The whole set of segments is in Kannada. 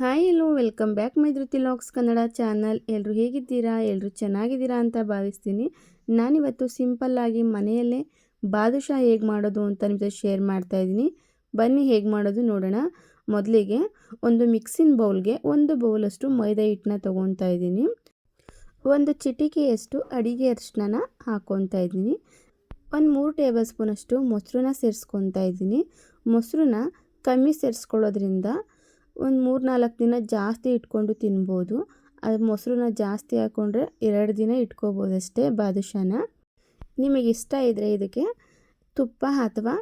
ಹಾಯ್ ಎಲ್ಲೋ, ವೆಲ್ಕಮ್ ಬ್ಯಾಕ್ ಮೈದ್ರುತಿ ಲಾಕ್ಸ್ ಕನ್ನಡ ಚಾನಲ್. ಎಲ್ಲರೂ ಹೇಗಿದ್ದೀರಾ? ಎಲ್ಲರೂ ಚೆನ್ನಾಗಿದ್ದೀರಾ ಅಂತ ಭಾವಿಸ್ತೀನಿ. ನಾನಿವತ್ತು ಸಿಂಪಲ್ಲಾಗಿ ಮನೆಯಲ್ಲೇ ಬಾದುಷಾ ಹೇಗೆ ಮಾಡೋದು ಅಂತ ನಿಮ್ಮ ಜೊತೆ ಶೇರ್ ಮಾಡ್ತಾ ಇದ್ದೀನಿ. ಬನ್ನಿ, ಹೇಗೆ ಮಾಡೋದು ನೋಡೋಣ. ಮೊದಲಿಗೆ ಒಂದು ಮಿಕ್ಸಿನ ಬೌಲ್ಗೆ ಒಂದು ಬೌಲಷ್ಟು ಮೈದಾ ಹಿಟ್ಟನ್ನ ತೊಗೊತಾ ಇದ್ದೀನಿ. ಒಂದು ಚಿಟಿಕೆಯಷ್ಟು ಅಡಿಗೆ ಅರಿಶಿನ ಹಾಕ್ಕೊತಾ ಇದ್ದೀನಿ. ಒಂದು ಮೂರು ಟೇಬಲ್ ಸ್ಪೂನಷ್ಟು ಮೊಸರನ್ನ ಸೇರಿಸ್ಕೊತಾ ಇದ್ದೀನಿ. ಮೊಸರನ್ನ ಕಮ್ಮಿ ಸೇರಿಸ್ಕೊಳ್ಳೋದ್ರಿಂದ ಒಂದು ಮೂರು ನಾಲ್ಕು ದಿನ ಜಾಸ್ತಿ ಇಟ್ಕೊಂಡು ತಿನ್ಬೋದು. ಅದು ಮೊಸರನ್ನ ಜಾಸ್ತಿ ಹಾಕ್ಕೊಂಡ್ರೆ ಎರಡು ದಿನ ಇಟ್ಕೋಬೋದು ಅಷ್ಟೇ ಬಾದುಷಾನ. ನಿಮಗೆ ಇಷ್ಟ ಇದ್ದರೆ ಇದಕ್ಕೆ ತುಪ್ಪ ಅಥವಾ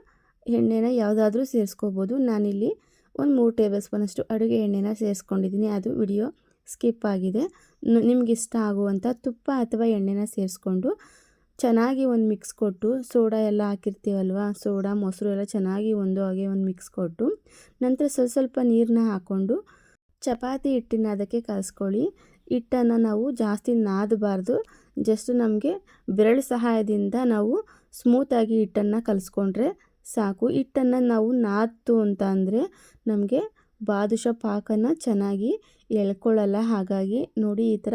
ಎಣ್ಣೆನ ಯಾವುದಾದ್ರೂ ಸೇರಿಸ್ಕೋಬೋದು. ನಾನಿಲ್ಲಿ ಒಂದು ಮೂರು ಟೇಬಲ್ ಸ್ಪೂನಷ್ಟು ಅಡುಗೆ ಎಣ್ಣೆನ ಸೇರಿಸ್ಕೊಂಡಿದ್ದೀನಿ ಅದು ವಿಡಿಯೋ ಸ್ಕಿಪ್ ಆಗಿದೆ. ನಿಮಗಿಷ್ಟ ಆಗುವಂಥ ತುಪ್ಪ ಅಥವಾ ಎಣ್ಣೆನ ಸೇರಿಸ್ಕೊಂಡು ಚೆನ್ನಾಗಿ ಒಂದು ಮಿಕ್ಸ್ ಕೊಟ್ಟು ಸೋಡಾ ಎಲ್ಲ ಹಾಕಿರ್ತೀವಲ್ವ? ಸೋಡಾ, ಮೊಸರು ಎಲ್ಲ ಚೆನ್ನಾಗಿ ಒಂದು ಹಾಗೆ ಒಂದು ಮಿಕ್ಸ್ ಕೊಟ್ಟು ನಂತರ ಸ್ವಲ್ಪ ಸ್ವಲ್ಪ ನೀರನ್ನ ಹಾಕ್ಕೊಂಡು ಚಪಾತಿ ಹಿಟ್ಟಿನ ಅದಕ್ಕೆ ಕಲಿಸ್ಕೊಳ್ಳಿ. ಹಿಟ್ಟನ್ನು ನಾವು ಜಾಸ್ತಿ ನಾದಬಾರ್ದು. ಜಸ್ಟ್ ನಮಗೆ ಬೆರಳು ಸಹಾಯದಿಂದ ನಾವು ಸ್ಮೂತಾಗಿ ಹಿಟ್ಟನ್ನು ಕಲಿಸ್ಕೊಂಡ್ರೆ ಸಾಕು. ಹಿಟ್ಟನ್ನು ನಾವು ನಾದ್ತು ಅಂತ ಅಂದರೆ ನಮಗೆ ಬಾದುಷ ಪಾಕನ ಚೆನ್ನಾಗಿ ಎಳ್ಕೊಳ್ಳಲ್ಲ. ಹಾಗಾಗಿ ನೋಡಿ ಈ ಥರ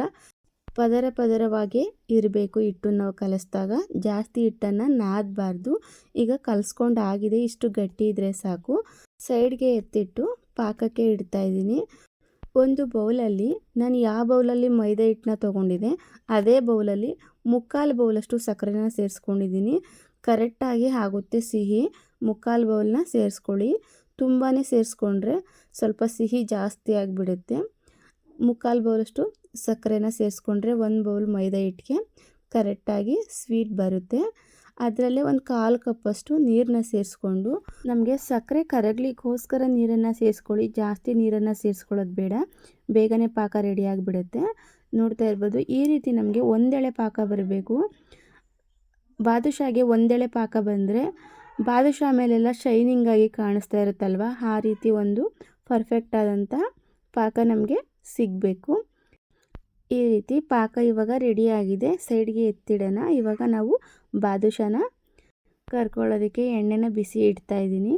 ಪದರ ಪದರವಾಗಿ ಇರಬೇಕು ಹಿಟ್ಟು ನಾವು ಕಲಿಸಿದಾಗ. ಜಾಸ್ತಿ ಹಿಟ್ಟನ್ನು ನಾದಬಾರ್ದು. ಈಗ ಕಲಿಸ್ಕೊಂಡು ಆಗಿದೆ ಇಷ್ಟು ಗಟ್ಟಿ ಇದ್ದರೆ ಸಾಕು. ಸೈಡ್ಗೆ ಎತ್ತಿಟ್ಟು ಪಾಕಕ್ಕೆ ಇಡ್ತಾ ಇದ್ದೀನಿ. ಒಂದು ಬೌಲಲ್ಲಿ ನಾನು ಯಾವ ಬೌಲಲ್ಲಿ ಮೈದಾ ಹಿಟ್ಟನ್ನ ತೊಗೊಂಡಿದ್ದೆ, ಅದೇ ಬೌಲಲ್ಲಿ ಮುಕ್ಕಾಲು ಬೌಲಷ್ಟು ಸಕ್ಕರೆನ ಸೇರಿಸ್ಕೊಂಡಿದ್ದೀನಿ. ಕರೆಕ್ಟಾಗಿ ಆಗುತ್ತೆ ಸಿಹಿ. ಮುಕ್ಕಾಲು ಬೌಲನ್ನ ಸೇರಿಸ್ಕೊಳ್ಳಿ. ತುಂಬಾ ಸೇರಿಸ್ಕೊಂಡ್ರೆ ಸ್ವಲ್ಪ ಸಿಹಿ ಜಾಸ್ತಿ ಆಗಿಬಿಡುತ್ತೆ. ಮುಕ್ಕಾಲು ಬೌಲಷ್ಟು ಸಕ್ಕರೆನ ಸೇರಿಸ್ಕೊಂಡ್ರೆ ಒಂದು ಬೌಲ್ ಮೈದಾ ಹಿಟ್ಟಿಗೆ ಕರೆಕ್ಟಾಗಿ ಸ್ವೀಟ್ ಬರುತ್ತೆ. ಅದರಲ್ಲೇ ಒಂದು ಕಾಲು ಕಪ್ಪಷ್ಟು ನೀರನ್ನ ಸೇರಿಸ್ಕೊಂಡು ನಮಗೆ ಸಕ್ಕರೆ ಕರಗಲಿಕ್ಕೋಸ್ಕರ ನೀರನ್ನು ಸೇರಿಸ್ಕೊಳ್ಳಿ. ಜಾಸ್ತಿ ನೀರನ್ನು ಸೇರಿಸ್ಕೊಳ್ಳೋದು ಬೇಡ. ಬೇಗನೆ ಪಾಕ ರೆಡಿ ಆಗಿಬಿಡುತ್ತೆ. ನೋಡ್ತಾ ಇರ್ಬೋದು, ಈ ರೀತಿ ನಮಗೆ ಒಂದೆಳೆ ಪಾಕ ಬರಬೇಕು. ಬಾದುಷಾಗೆ ಒಂದೆಳೆ ಪಾಕ ಬಂದರೆ ಬಾದುಷಾ ಮೇಲೆಲ್ಲ ಶೈನಿಂಗಾಗಿ ಕಾಣಿಸ್ತಾ ಇರುತ್ತಲ್ವ? ಆ ರೀತಿ ಒಂದು ಪರ್ಫೆಕ್ಟ್ ಆದಂಥ ಪಾಕ ನಮಗೆ ಸಿಗಬೇಕು. ಈ ರೀತಿ ಪಾಕ ಇವಾಗ ರೆಡಿಯಾಗಿದೆ ಸೈಡ್ಗೆ ಎತ್ತಿಡೋಣ. ಇವಾಗ ನಾವು ಬಾದುಷಾನ ಕರ್ಕೊಳ್ಳೋದಕ್ಕೆ ಎಣ್ಣೆನ ಬಿಸಿ ಇಡ್ತಾ ಇದ್ದೀನಿ.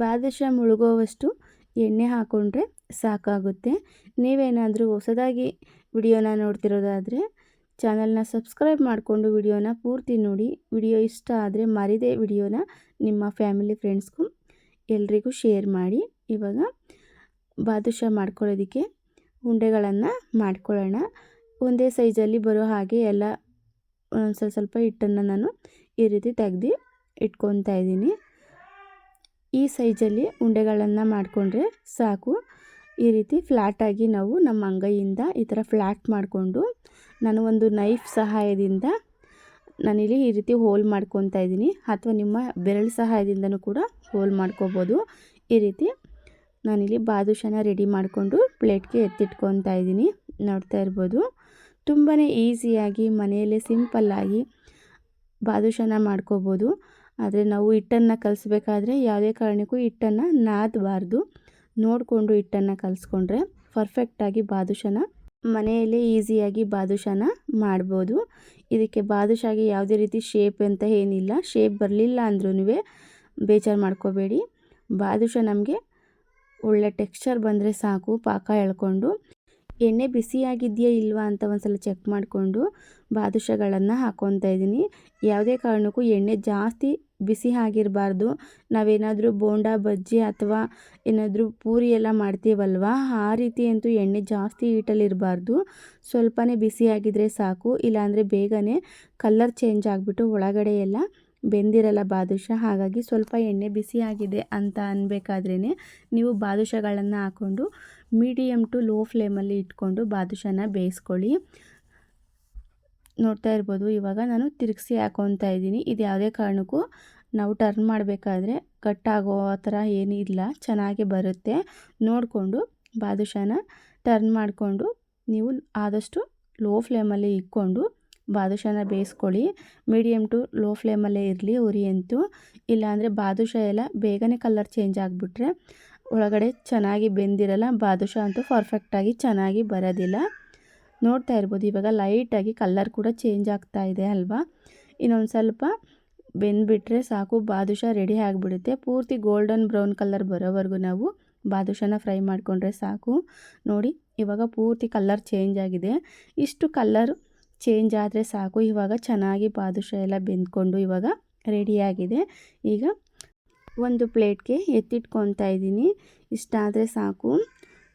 ಬಾದುಷಾ ಮುಳುಗೋವಷ್ಟು ಎಣ್ಣೆ ಹಾಕ್ಕೊಂಡ್ರೆ ಸಾಕಾಗುತ್ತೆ. ನೀವೇನಾದರೂ ಹೊಸದಾಗಿ ವಿಡಿಯೋನ ನೋಡ್ತಿರೋದಾದರೆ ಚಾನಲ್ನ ಸಬ್ಸ್ಕ್ರೈಬ್ ಮಾಡಿಕೊಂಡು ವಿಡಿಯೋನ ಪೂರ್ತಿ ನೋಡಿ. ವಿಡಿಯೋ ಇಷ್ಟ ಆದರೆ ಮರಿದೆ ವಿಡಿಯೋನ ನಿಮ್ಮ ಫ್ಯಾಮಿಲಿ ಫ್ರೆಂಡ್ಸ್ಗೂ ಎಲ್ರಿಗೂ ಶೇರ್ ಮಾಡಿ. ಇವಾಗ ಬಾದುಷಾ ಮಾಡ್ಕೊಳ್ಳೋದಕ್ಕೆ ಉಂಡೆಗಳನ್ನು ಮಾಡ್ಕೊಳ್ಳೋಣ. ಒಂದೇ ಸೈಜಲ್ಲಿ ಬರೋ ಹಾಗೆ ಎಲ್ಲ ಸ್ವಲ್ಪ ಸ್ವಲ್ಪ ಹಿಟ್ಟನ್ನು ನಾನು ಈ ರೀತಿ ತೆಗ್ದು ಇಟ್ಕೊತಾ ಇದ್ದೀನಿ. ಈ ಸೈಜಲ್ಲಿ ಉಂಡೆಗಳನ್ನು ಮಾಡಿಕೊಂಡ್ರೆ ಸಾಕು. ಈ ರೀತಿ ಫ್ಲ್ಯಾಟಾಗಿ ನಾವು ನಮ್ಮ ಅಂಗೈಯಿಂದ ಈ ಥರ ಫ್ಲ್ಯಾಟ್ ಮಾಡಿಕೊಂಡು ನಾನು ಒಂದು ನೈಫ್ ಸಹಾಯದಿಂದ ನಾನಿಲ್ಲಿ ಈ ರೀತಿ ಹೋಲ್ ಮಾಡ್ಕೊತಾ ಇದ್ದೀನಿ. ಅಥವಾ ನಿಮ್ಮ ಬೆರಳು ಸಹಾಯದಿಂದನೂ ಕೂಡ ಹೋಲ್ ಮಾಡ್ಕೋಬೋದು. ಈ ರೀತಿ ನಾನಿಲ್ಲಿ ಬಾದುಷನ ರೆಡಿ ಮಾಡಿಕೊಂಡು ಪ್ಲೇಟ್ಗೆ ಎತ್ತಿಟ್ಕೊತಾ ಇದ್ದೀನಿ. ನೋಡ್ತಾ ಇರ್ಬೋದು. ತುಂಬಾ ಈಸಿಯಾಗಿ ಮನೆಯಲ್ಲೇ ಸಿಂಪಲ್ಲಾಗಿ ಬಾದುಷನ ಮಾಡ್ಕೋಬೋದು. ಆದರೆ ನಾವು ಹಿಟ್ಟನ್ನು ಕಲಿಸ್ಬೇಕಾದ್ರೆ ಯಾವುದೇ ಕಾರಣಕ್ಕೂ ಹಿಟ್ಟನ್ನು ನಾದಬಾರ್ದು. ನೋಡಿಕೊಂಡು ಹಿಟ್ಟನ್ನು ಕಲಿಸ್ಕೊಂಡ್ರೆ ಪರ್ಫೆಕ್ಟಾಗಿ ಬಾದುಷನ ಮನೆಯಲ್ಲೇ ಈಸಿಯಾಗಿ ಬಾದುಷನ ಮಾಡ್ಬೋದು. ಇದಕ್ಕೆ ಬಾದುಷಾಗೆ ಯಾವುದೇ ರೀತಿ ಶೇಪ್ ಅಂತ ಏನಿಲ್ಲ. ಶೇಪ್ ಬರಲಿಲ್ಲ ಅಂದ್ರೂ ಬೇಜಾರು ಮಾಡ್ಕೋಬೇಡಿ. ಬಾದುಷ ನಮಗೆ ಒಳ್ಳೆ ಟೆಕ್ಸ್ಚರ್ ಬಂದರೆ ಸಾಕು, ಪಾಕ ಎಳ್ಕೊಂಡು. ಎಣ್ಣೆ ಬಿಸಿಯಾಗಿದೆಯಾ ಇಲ್ವಾ ಅಂತ ಒಂದು ಸಲ ಚೆಕ್ ಮಾಡಿಕೊಂಡು ಬಾದುಷಗಳನ್ನು ಹಾಕ್ಕೊತಾ ಇದ್ದೀನಿ. ಯಾವುದೇ ಕಾರಣಕ್ಕೂ ಎಣ್ಣೆ ಜಾಸ್ತಿ ಬಿಸಿ ಆಗಿರಬಾರ್ದು. ನಾವೇನಾದರೂ ಬೋಂಡ, ಬಜ್ಜಿ ಅಥವಾ ಏನಾದರೂ ಪೂರಿ ಎಲ್ಲ ಮಾಡ್ತೀವಲ್ವ? ಆ ರೀತಿ ಅಂತೂ ಎಣ್ಣೆ ಜಾಸ್ತಿ ಹೀಟಲ್ಲಿರಬಾರ್ದು ಸ್ವಲ್ಪನೇ ಬಿಸಿಯಾಗಿದ್ದರೆ ಸಾಕು, ಇಲ್ಲಾಂದರೆ ಬೇಗನೆ ಕಲರ್ ಚೇಂಜ್ ಆಗಿಬಿಟ್ಟು ಒಳಗಡೆ ಎಲ್ಲ ಬೆಂದಿರಲ್ಲ ಬಾದುಷಾ, ಹಾಗಾಗಿ ಸ್ವಲ್ಪ ಎಣ್ಣೆ ಬಿಸಿಯಾಗಿದೆ ಅಂತ ಅನ್ಬೇಕಾದ್ರೇ ನೀವು ಬಾದುಷಗಳನ್ನು ಹಾಕ್ಕೊಂಡು ಮೀಡಿಯಮ್ ಟು ಲೋ ಫ್ಲೇಮಲ್ಲಿ ಇಟ್ಕೊಂಡು ಬಾದುಷನ ಬೇಯಿಸ್ಕೊಳ್ಳಿ. ನೋಡ್ತಾ ಇರ್ಬೋದು, ಇವಾಗ ನಾನು ತಿರುಗಿಸಿ ಹಾಕೊತಾ ಇದ್ದೀನಿ. ಇದು ಯಾವುದೇ ಕಾರಣಕ್ಕೂ ನಾವು ಟರ್ನ್ ಮಾಡಬೇಕಾದ್ರೆ ಕಟ್ಟಾಗೋ ಥರ ಏನಿಲ್ಲ ಚೆನ್ನಾಗಿ ಬರುತ್ತೆ. ನೋಡಿಕೊಂಡು ಬಾದುಷಾನ ಟರ್ನ್ ಮಾಡಿಕೊಂಡು ನೀವು ಆದಷ್ಟು ಲೋ ಫ್ಲೇಮಲ್ಲಿ ಇಟ್ಕೊಂಡು ಬಾದುಷಾನ ಬೇಯಿಸ್ಕೊಳ್ಳಿ. ಮೀಡಿಯಮ್ ಟು ಲೋ ಫ್ಲೇಮಲ್ಲೇ ಇರಲಿ ಉರಿ ಅಂತೂ. ಇಲ್ಲಾಂದರೆ ಬಾದುಷಾ ಎಲ್ಲ ಬೇಗನೆ ಕಲರ್ ಚೇಂಜ್ ಆಗಿಬಿಟ್ರೆ ಒಳಗಡೆ ಚೆನ್ನಾಗಿ ಬೆಂದಿರಲ್ಲ, ಬಾದುಷಾ ಅಂತೂ ಪರ್ಫೆಕ್ಟಾಗಿ ಚೆನ್ನಾಗಿ ಬರೋದಿಲ್ಲ. ನೋಡ್ತಾ ಇರ್ಬೋದು, ಇವಾಗ ಲೈಟಾಗಿ ಕಲ್ಲರ್ ಕೂಡ ಚೇಂಜ್ ಆಗ್ತಾ ಇದೆ ಅಲ್ವಾ? ಇನ್ನೊಂದು ಸ್ವಲ್ಪ ಬೆಂದ್ಬಿಟ್ರೆ ಸಾಕು, ಬಾದುಷಾ ರೆಡಿ ಆಗಿಬಿಡುತ್ತೆ. ಪೂರ್ತಿ ಗೋಲ್ಡನ್ ಬ್ರೌನ್ ಕಲರ್ ಬರೋವರೆಗೂ ನಾವು ಬಾದುಷಾನ ಫ್ರೈ ಮಾಡಿಕೊಂಡ್ರೆ ಸಾಕು. ನೋಡಿ, ಇವಾಗ ಪೂರ್ತಿ ಕಲ್ಲರ್ ಚೇಂಜ್ ಆಗಿದೆ. ಇಷ್ಟು ಕಲ್ಲರ್ ಚೇಂಜ್ ಆದರೆ ಸಾಕು. ಇವಾಗ ಚೆನ್ನಾಗಿ ಬಾದುಷಾ ಎಲ್ಲ ಬೆಂದ್ಕೊಂಡು ಇವಾಗ ರೆಡಿಯಾಗಿದೆ ಈಗ ಒಂದು ಪ್ಲೇಟ್ಗೆ ಎತ್ತಿಟ್ಕೊತಾ ಇದ್ದೀನಿ. ಇಷ್ಟಾದರೆ ಸಾಕು.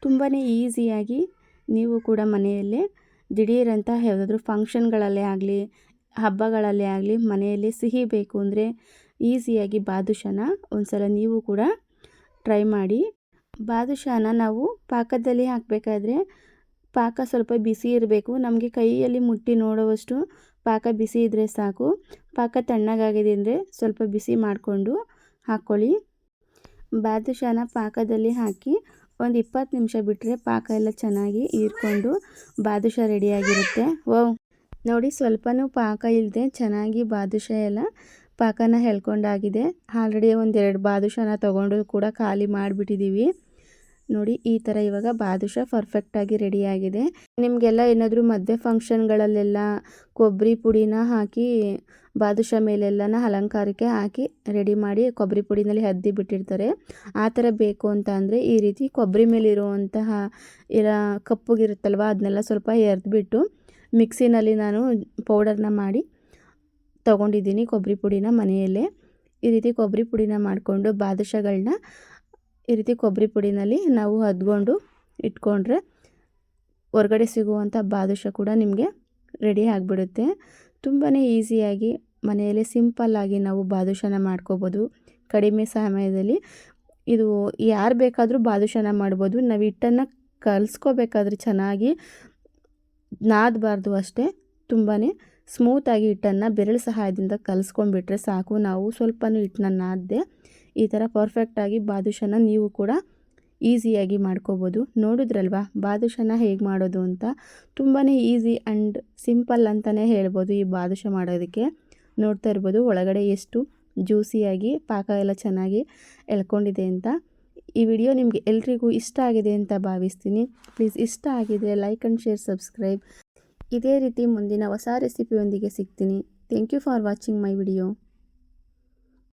ತುಂಬಾ ಈಸಿಯಾಗಿ ನೀವು ಕೂಡ ಮನೆಯಲ್ಲೇ ದಿಢೀರಂತ ಯಾವುದಾದ್ರೂ ಫಂಕ್ಷನ್ಗಳಲ್ಲೇ ಆಗಲಿ, ಹಬ್ಬಗಳಲ್ಲೇ ಆಗಲಿ ಮನೆಯಲ್ಲಿ ಸಿಹಿ ಬೇಕು ಅಂದರೆ ಈಸಿಯಾಗಿ ಬಾದುಷಾನ ಒಂದ್ಸಲ ನೀವು ಕೂಡ ಟ್ರೈ ಮಾಡಿ. ಬಾದುಷಾನ ನಾವು ಪಾಕದಲ್ಲಿ ಹಾಕಬೇಕಾದ್ರೆ ಪಾಕ ಸ್ವಲ್ಪ ಬಿಸಿ ಇರಬೇಕು. ನಮಗೆ ಕೈಯಲ್ಲಿ ಮುಟ್ಟಿ ನೋಡುವಷ್ಟು ಪಾಕ ಬಿಸಿ ಇದ್ದರೆ ಸಾಕು. ಪಾಕ ತಣ್ಣಗಾಗಿದೆ ಅಂದರೆ ಸ್ವಲ್ಪ ಬಿಸಿ ಮಾಡಿಕೊಂಡು ಹಾಕ್ಕೊಳ್ಳಿ ಬಾದುಷಾನ ಪಾಕದಲ್ಲಿ ಹಾಕಿ ಒಂದು ಇಪ್ಪತ್ತು ನಿಮಿಷ ಬಿಟ್ಟರೆ ಪಾಕ ಎಲ್ಲ ಚೆನ್ನಾಗಿ ಹೀರ್ಕೊಂಡು ಬಾದುಷಾ ರೆಡಿಯಾಗಿರುತ್ತೆ ಓ ನೋಡಿ ಸ್ವಲ್ಪನೂ ಪಾಕ ಇಲ್ಲದೆ ಚೆನ್ನಾಗಿ ಬಾದುಷಾ ಎಲ್ಲ ಪಾಕನ ಹೇಳ್ಕೊಂಡಾಗಿದೆ. ಆಲ್ರೆಡಿ ಒಂದೆರಡು ಬಾದುಷಾನ ತೊಗೊಂಡು ಕೂಡ ಖಾಲಿ ಮಾಡಿಬಿಟ್ಟಿದ್ದೀವಿ ನೋಡಿ, ಈ ಥರ ಇವಾಗ ಬಾದುಷಾ ಪರ್ಫೆಕ್ಟಾಗಿ ರೆಡಿಯಾಗಿದೆ ನಿಮಗೆಲ್ಲ ಏನಾದರೂ ಮದುವೆ ಫಂಕ್ಷನ್ಗಳಲ್ಲೆಲ್ಲ ಕೊಬ್ಬರಿ ಪುಡಿನ ಹಾಕಿ, ಬಾದುಷಾ ಮೇಲೆಲ್ಲನ ಅಲಂಕಾರಕ್ಕೆ ಹಾಕಿ ರೆಡಿ ಮಾಡಿ ಕೊಬ್ಬರಿ ಪುಡಿನಲ್ಲಿ ಹದ್ದಿ ಬಿಟ್ಟಿರ್ತಾರೆ. ಆ ಥರ ಬೇಕು ಅಂತ ಅಂದರೆ ಈ ರೀತಿ ಕೊಬ್ಬರಿ ಮೇಲಿರುವಂತಹ ಎಲ್ಲ ಕಪ್ಪುಗಿರುತ್ತಲ್ವ ಅದನ್ನೆಲ್ಲ ಸ್ವಲ್ಪ ಎರೆದ್ಬಿಟ್ಟು ಮಿಕ್ಸಿನಲ್ಲಿ ನಾನು ಪೌಡರ್ನ ಮಾಡಿ ತಗೊಂಡಿದ್ದೀನಿ ಕೊಬ್ಬರಿ ಪುಡಿನ ಮನೆಯಲ್ಲೇ. ಈ ರೀತಿ ಕೊಬ್ಬರಿ ಪುಡಿನ ಮಾಡಿಕೊಂಡು ಬಾದುಷಾಗಳನ್ನ ಈ ರೀತಿ ಕೊಬ್ಬರಿ ಪುಡಿನಲ್ಲಿ ನಾವು ಹದ್ಕೊಂಡು ಇಟ್ಕೊಂಡ್ರೆ ಹೊರಗಡೆ ಸಿಗುವಂಥ ಬಾದುಷ ಕೂಡ ನಿಮಗೆ ರೆಡಿ ಆಗಿಬಿಡುತ್ತೆ. ತುಂಬಾ ಈಸಿಯಾಗಿ ಮನೆಯಲ್ಲೇ ಸಿಂಪಲ್ಲಾಗಿ ನಾವು ಬಾದುಷನ ಮಾಡ್ಕೋಬೋದು. ಕಡಿಮೆ ಸಮಯದಲ್ಲಿ ಇದು ಯಾರು ಬೇಕಾದರೂ ಬಾದುಷನ ಮಾಡ್ಬೋದು. ನಾವು ಹಿಟ್ಟನ್ನು ಕಲಿಸ್ಕೋಬೇಕಾದ್ರೆ ಚೆನ್ನಾಗಿ ನಾದಬಾರ್ದು ಅಷ್ಟೇ. ತುಂಬಾ ಸ್ಮೂತಾಗಿ ಹಿಟ್ಟನ್ನು ಬೆರಳು ಸಹಾಯದಿಂದ ಕಲಿಸ್ಕೊಂಡ್ಬಿಟ್ರೆ ಸಾಕು. ನಾವು ಸ್ವಲ್ಪನೂ ಹಿಟ್ಟನ್ನ ನಾದದೆ ಈ ಥರ ಪರ್ಫೆಕ್ಟಾಗಿ ಬಾದುಷಾನ ನೀವು ಕೂಡ ಈಸಿಯಾಗಿ ಮಾಡ್ಕೋಬೋದು. ನೋಡಿದ್ರಲ್ವಾ? ಬಾದುಷಾನ ಹೇಗೆ ಮಾಡೋದು ಅಂತ? ತುಂಬಾ ಈಸಿ ಆ್ಯಂಡ್ ಸಿಂಪಲ್ ಅಂತಲೇ ಹೇಳ್ಬೋದು ಈ ಬಾದುಷಾ ಮಾಡೋದಕ್ಕೆ. ನೋಡ್ತಾ ಇರ್ಬೋದು ಒಳಗಡೆ ಎಷ್ಟು ಜ್ಯೂಸಿಯಾಗಿ ಪಾಕ ಎಲ್ಲ ಚೆನ್ನಾಗಿ ಎಳ್ಕೊಂಡಿದೆ ಅಂತ. ಈ ವಿಡಿಯೋ ನಿಮಗೆ ಎಲ್ರಿಗೂ ಇಷ್ಟ ಆಗಿದೆ ಅಂತ ಭಾವಿಸ್ತೀನಿ. ಪ್ಲೀಸ್ ಇಷ್ಟ ಆಗಿದೆ ಲೈಕ್ ಆ್ಯಂಡ್ ಶೇರ್ ಸಬ್ಸ್ಕ್ರೈಬ್ ಇದೇ ರೀತಿ ಮುಂದಿನ ಹೊಸ ರೆಸಿಪಿಯೊಂದಿಗೆ ಸಿಗ್ತೀನಿ. Thank you for watching my video